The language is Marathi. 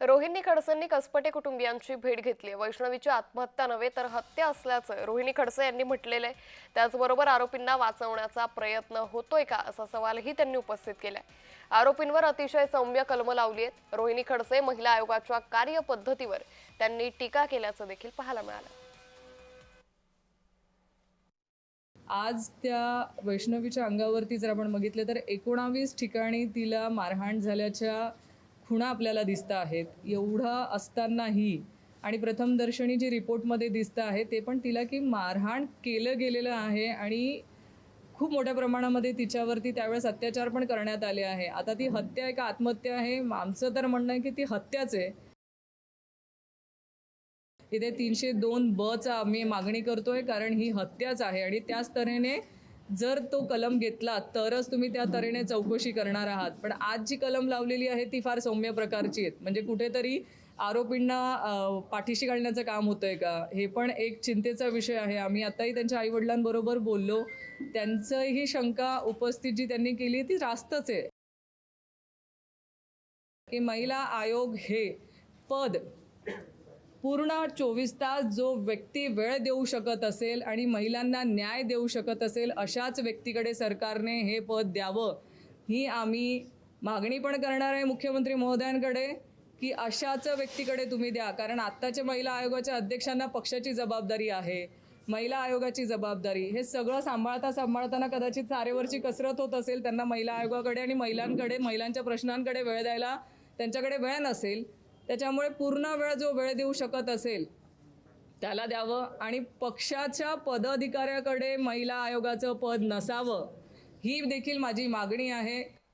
रोहिणी खडसेंनी कसपटे कुटुंबियांची भेट घेतली. वैष्णवीची आत्महत्या नव्हे तर हत्या असल्याचं रोहिणी खडसे यांनी म्हटलेलं आहे. त्याचबरोबर आरोपींना वाचवण्याचा प्रयत्न होतोय का असा सवालही त्यांनी उपस्थित केलाय. आरोपींवर अतिशय सौम्य कलम लावली आहेत. रोहिणी खडसे महिला आयोगाच्या कार्यपद्धतीवर त्यांनी टीका केल्याचं देखील पाहायला मिळालं. आज त्या वैष्णवीच्या अंगावरती जर आपण बघितलं तर एकोणावीस ठिकाणी तिला मारहाण झाल्याच्या खुणा आपल्याला दिसत आहेत. एवढं असतानाही आणि प्रथमदर्शनी जी रिपोर्टमध्ये दिसतं आहे ते पण तिला की मारहाण केलं गेलेलं आहे आणि खूप मोठ्या प्रमाणामध्ये तिच्यावरती त्यावेळेस अत्याचार पण करण्यात आले आहे. आता ती हत्या आहे का आत्महत्या आहे. आमचं तर म्हणणं आहे की ती हत्याच आहे. इथे तीनशे दोन बचा आम्ही मागणी करतोय कारण ही हत्याच आहे आणि त्याच तऱ्हेने जर तो कलम घेतला तरच तुम्ही त्या तऱ्हेने चौकशी करणार आहात. पण आज जी कलम लावलेली आहे ती फार सौम्य प्रकारची आहेत. म्हणजे कुठेतरी आरोपींना पाठीशी घालण्याचं काम होतंय का? हे पण एक चिंतेचा विषय आहे. आम्ही आताही त्यांच्या आईवडिलांबरोबर बोललो. त्यांचंही शंका उपस्थित जी त्यांनी केली ती रास्तच आहे. की महिला आयोग हे पद पूर्ण चोवीस तास जो व्यक्ती वेळ देऊ शकत असेल आणि महिलांना न्याय देऊ शकत असेल अशाच व्यक्तीकडे सरकारने हे पद द्यावं ही आम्ही मागणी पण करणार आहे मुख्यमंत्री महोदयांकडे की अशाच व्यक्तीकडे तुम्ही द्या. कारण आत्ताच्या महिला आयोगाच्या अध्यक्षांना पक्षाची जबाबदारी आहे महिला आयोगाची जबाबदारी. हे सगळं सांभाळता सांभाळताना कदाचित चारेवरची कसरत होत असेल त्यांना महिला आयोगाकडे आणि महिलांकडे महिलांच्या प्रश्नांकडे वेळ द्यायला त्यांच्याकडे वेळ नसेल. त्याच्यामुळे पूर्ण वेळ जो वेळ देऊ शकत असेल त्याला द्यावं. आणि पक्षाच्या पदाधिकाऱ्याकडे महिला आयोगाचं पद नसावं ही देखील माझी मागणी आहे.